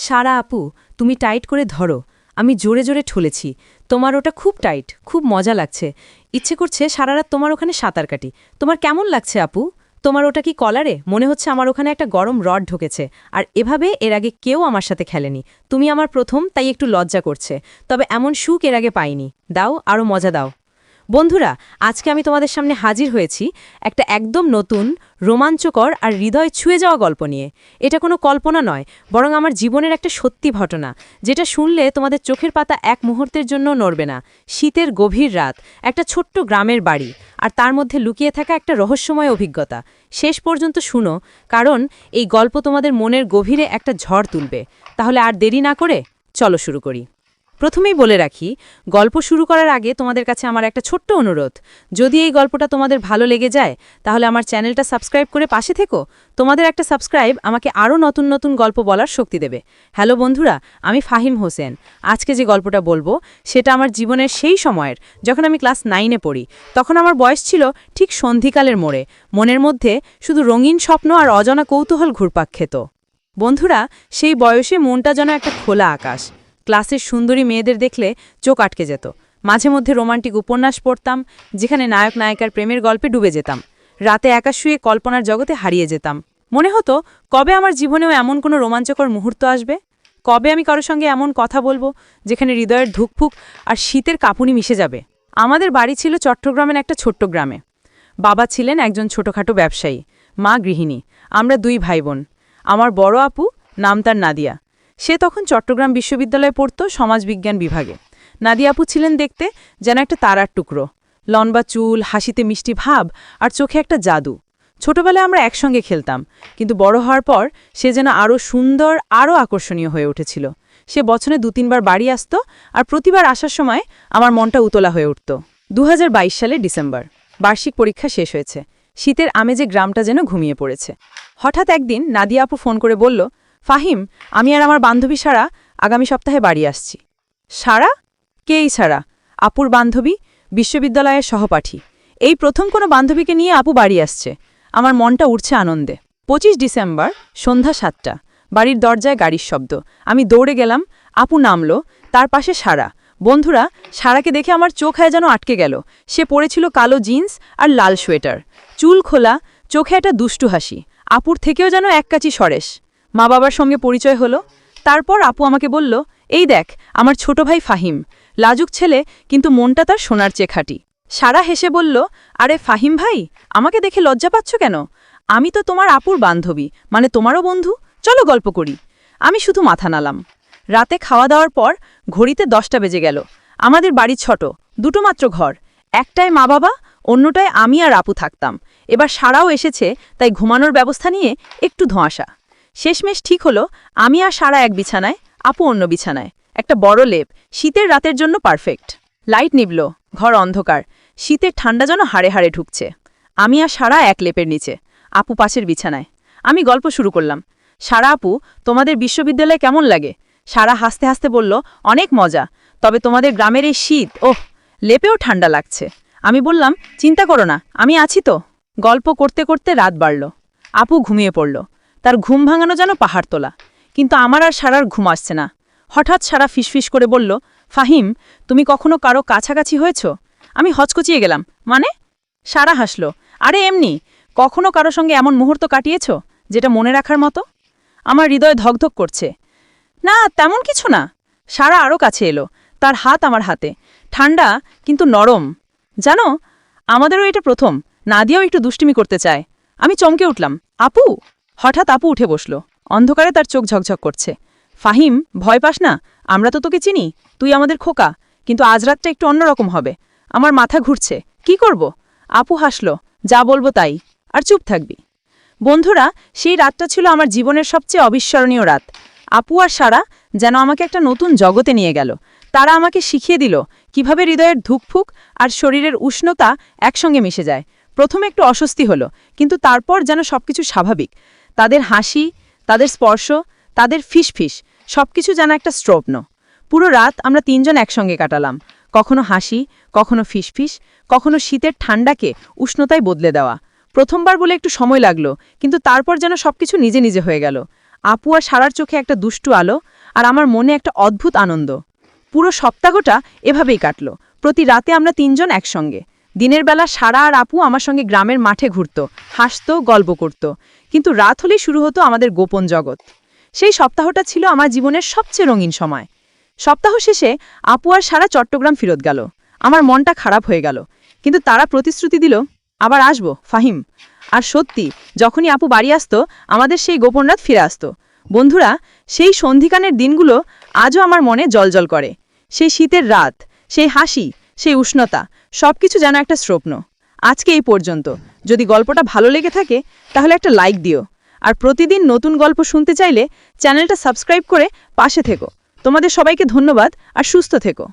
সারা আপু, তুমি টাইট করে ধরো। আমি জোরে জোরে ঠলেছি। তোমার ওটা খুব টাইট, খুব মজা লাগছে। ইচ্ছে করছে সারা রাত তোমার ওখানে সাঁতার কাটি। তোমার কেমন লাগছে আপু? তোমার ওটা কি কলারে? মনে হচ্ছে আমার ওখানে একটা গরম রড ঢুকেছে। আর এভাবে এর আগে কেউ আমার সাথে খেলেনি। তুমি আমার প্রথম, তাই একটু লজ্জা করছে। তবে এমন সুখ এর আগে পাইনি। দাও আরও মজা দাও। বন্ধুরা, আজকে আমি তোমাদের সামনে হাজির হয়েছি একটা একদম নতুন, রোমাঞ্চকর আর হৃদয় ছুঁয়ে যাওয়া গল্প নিয়ে। এটা কোনো কল্পনা নয়, বরং আমার জীবনের একটা সত্যি ঘটনা, যেটা শুনলে তোমাদের চোখের পাতা এক মুহূর্তের জন্য নড়বে না। শীতের গভীর রাত, একটা ছোট্ট গ্রামের বাড়ি, আর তার মধ্যে লুকিয়ে থাকা একটা রহস্যময় অভিজ্ঞতা। শেষ পর্যন্ত শুনো, কারণ এই গল্প তোমাদের মনের গভীরে একটা ঝড় তুলবে। তাহলে আর দেরি না করে চলো শুরু করি। প্রথমেই বলে রাখি, গল্প শুরু করার আগে তোমাদের কাছে আমার একটা ছোট্ট অনুরোধ। যদি এই গল্পটা তোমাদের ভালো লেগে যায়, তাহলে আমার চ্যানেলটা সাবস্ক্রাইব করে পাশে থেকো। তোমাদের একটা সাবস্ক্রাইব আমাকে আরও নতুন নতুন গল্প বলার শক্তি দেবে। হ্যালো বন্ধুরা, আমি ফাহিম হোসেন। আজকে যে গল্পটা বলব, সেটা আমার জীবনের সেই সময়ের, যখন আমি ক্লাস নাইনে পড়ি। তখন আমার বয়স ছিল ঠিক সন্ধিকালের মোড়ে। মনের মধ্যে শুধু রঙিন স্বপ্ন আর অজানা কৌতূহল ঘুরপাক খেত। বন্ধুরা, সেই বয়সে মনটা যেন একটা খোলা আকাশ। ক্লাসের সুন্দরী মেয়েদের দেখলে চোখ আটকে যেত। মাঝে মধ্যে রোমান্টিক উপন্যাস পড়তাম, যেখানে নায়ক নায়িকার প্রেমের গল্পে ডুবে যেতাম। রাতে একা শুয়ে কল্পনার জগতে হারিয়ে যেতাম। মনে হতো, কবে আমার জীবনেও এমন কোনো রোমাঞ্চকর মুহূর্ত আসবে? কবে আমি কারোর সঙ্গে এমন কথা বলব, যেখানে হৃদয়ের ধুকফুক আর শীতের কাপুনি মিশে যাবে? আমাদের বাড়ি ছিল চট্টগ্রামের একটা ছোট্ট গ্রামে। বাবা ছিলেন একজন ছোটখাটো ব্যবসায়ী, মা গৃহিণী, আমরা দুই ভাই বোন। আমার বড় আপু, নাম তার নাদিয়া। সে তখন চট্টগ্রাম বিশ্ববিদ্যালয়ে পড়ত সমাজবিজ্ঞান বিভাগে। নাদিয়া আপু ছিলেন দেখতে যেন একটা তারার টুকরো। লম্বা চুল, হাসিতে মিষ্টি ভাব আর চোখে একটা জাদু। ছোটবেলায় আমরা একসঙ্গে খেলতাম, কিন্তু বড় হওয়ার পর সে যেন আরও সুন্দর আরও আকর্ষণীয় হয়ে উঠেছিল। সে বছরে দু তিনবার বাড়ি আসত আর প্রতিবার আসার সময় আমার মনটা উতলা হয়ে উঠত। দু হাজার বাইশ সালে ডিসেম্বর, বার্ষিক পরীক্ষা শেষ হয়েছে। শীতের আমেজে গ্রামটা যেন ঘুমিয়ে পড়েছে। হঠাৎ একদিন নাদিয়া আপু ফোন করে বলল ফাহিম, আমি আর আমার বান্ধবী সারা আগামী সপ্তাহে বাড়ি আসছি। সারা? কেই সারা? আপুর বান্ধবী, বিশ্ববিদ্যালয়ের সহপাঠী। এই প্রথম কোনো বান্ধবীকে নিয়ে আপু বাড়ি আসছে। আমার মনটা উঠছে আনন্দে। পঁচিশ ডিসেম্বর, সন্ধ্যা সাতটা। বাড়ির দরজায় গাড়ির শব্দ। আমি দৌড়ে গেলাম, আপু নামলো, তার পাশে সারা। বন্ধুরা, সারাকে দেখে আমার চোখ হয় যেন আটকে গেল। সে পরেছিল কালো জিন্স আর লাল সোয়েটার। চুল খোলা, চোখে একটা দুষ্টু হাসি। আপুর থেকেও যেন এক কাচি সরেশ। মা বাবার সঙ্গে পরিচয় হলো। তারপর আপু আমাকে বলল, এই দেখ, আমার ছোট ভাই ফাহিম। লাজুক ছেলে, কিন্তু মনটা তার সোনার চেখাটি সারা হেসে বলল, আরে ফাহিম ভাই, আমাকে দেখে লজ্জা পাচ্ছ কেন? আমি তো তোমার আপুর বান্ধবী মানে তোমারও বন্ধু। চলো গল্প করি। আমি শুধু মাথা নালাম। রাতে খাওয়া দাওয়ার পর ঘড়িতে দশটা বেজে গেল। আমাদের বাড়ি ছোট, দুটো মাত্র ঘর। একটায় মা বাবা, অন্যটায় আমি আর আপু থাকতাম। এবার সারাও এসেছে, তাই ঘুমানোর ব্যবস্থা নিয়ে একটু ধোঁয়াশা। শেষমেশ ঠিক হলো, আমি আর সারা এক বিছানায়, আপু অন্য বিছানায়। একটা বড় লেপ, শীতের রাতের জন্য পারফেক্ট। লাইট নিবল ঘর অন্ধকার, শীতের ঠান্ডা যেন হাড়ে হাড়ে ঢুকছে। আমি আর সারা এক লেপের নিচে, আপু পাশের বিছানায়। আমি গল্প শুরু করলাম, সারা আপু, তোমাদের বিশ্ববিদ্যালয়ে কেমন লাগে? সারা হাসতে হাসতে বলল, অনেক মজা, তবে তোমাদের গ্রামের এই শীত, ওহ, লেপেও ঠান্ডা লাগছে। আমি বললাম, চিন্তা করো না, আমি আছি তো। গল্প করতে করতে রাত বাড়ল। আপু ঘুমিয়ে পড়ল। তার ঘুম ভাঙানো যেন পাহাড় তোলা। কিন্তু আমার আর সারার ঘুম আসছে না। হঠাৎ সারা ফিসফিস করে বলল, ফাহিম, তুমি কখনো কারও কাছাকাছি হয়েছ? আমি হচকচিয়ে গেলাম। মানে? সারা হাসল, আরে এমনি, কখনো কারও সঙ্গে এমন মুহূর্ত কাটিয়েছ, যেটা মনে রাখার মতো? আমার হৃদয় ধকধক করছে, না, তেমন কিছু না। সারা আরও কাছে এলো, তার হাত আমার হাতে। ঠান্ডা, কিন্তু নরম। জানো, আমাদেরও এটা প্রথম। নাদিয়াও একটু দুষ্টিমি করতে চায়। আমি চমকে উঠলাম, আপু হঠাৎ আপু উঠে বসল। অন্ধকারে তার চোখ ঝকঝক করছে। ফাহিম, ভয় পাস না, আমরা তো তোকে চিনি, তুই আমাদের খোকা, কিন্তু আজ রাতটা একটু অন্যরকম হবে। আমার মাথা ঘুরছে, কি করব? আপু হাসল, যা বলব তাই, আর চুপ থাকবি। বন্ধুরা, সেই রাতটা ছিল আমার জীবনের সবচেয়ে অবিস্মরণীয় রাত। আপু আর সারা যেন আমাকে একটা নতুন জগতে নিয়ে গেল। তারা আমাকে শিখিয়ে দিল কীভাবে হৃদয়ের ধুকফুক আর শরীরের উষ্ণতা একসঙ্গে মিশে যায়। প্রথমে একটু অস্বস্তি হলো, কিন্তু তারপর যেন সবকিছু স্বাভাবিক। তাদের হাসি, তাদের স্পর্শ, তাদের ফিসফিস, সবকিছু যেন একটা স্ট্রপ্ন পুরো রাত আমরা তিনজন একসঙ্গে কাটালাম। কখনো হাসি, কখনো ফিসফিস, কখনো শীতের ঠান্ডাকে উষ্ণতায় বদলে দেওয়া। প্রথমবার বলে একটু সময় লাগল, কিন্তু তারপর যেন সবকিছু নিজে নিজে হয়ে গেল। আপু আর সারার চোখে একটা দুষ্টু আলো, আর আমার মনে একটা অদ্ভুত আনন্দ। পুরো সপ্তাহটা এভাবেই কাটল। প্রতি রাতে আমরা তিনজন একসঙ্গে। দিনের বেলা সারা আর আপু আমার সঙ্গে গ্রামের মাঠে ঘুরত, হাসতো, গল্প করত। কিন্তু রাত হলেই শুরু হতো আমাদের গোপন জগৎ। সেই সপ্তাহটা ছিল আমার জীবনের সবচেয়ে রঙিন সময়। সপ্তাহ শেষে আপু আর সারা চট্টগ্রাম ফেরত গেল। আমার মনটা খারাপ হয়ে গেল। কিন্তু তারা প্রতিশ্রুতি দিল, আবার আসব, ফাহিম। আর সত্যি, যখনই আপু বাড়ি আসতো, আমাদের সেই গোপন রাত ফিরে আসতো। বন্ধুরা, সেই সন্ধিকানের দিনগুলো আজও আমার মনে জলজল করে। সেই শীতের রাত, সেই হাসি, সেই উষ্ণতা সবকিছু যেন একটা স্বপ্ন। আজকে এই পর্যন্ত। যদি গল্পটা ভালো লেগে থাকে, তাহলে একটা লাইক দিও। আর প্রতিদিন নতুন গল্প শুনতে চাইলে চ্যানেলটা সাবস্ক্রাইব করে পাশে থেকো। তোমাদের সবাইকে ধন্যবাদ, আর সুস্থ থেকো।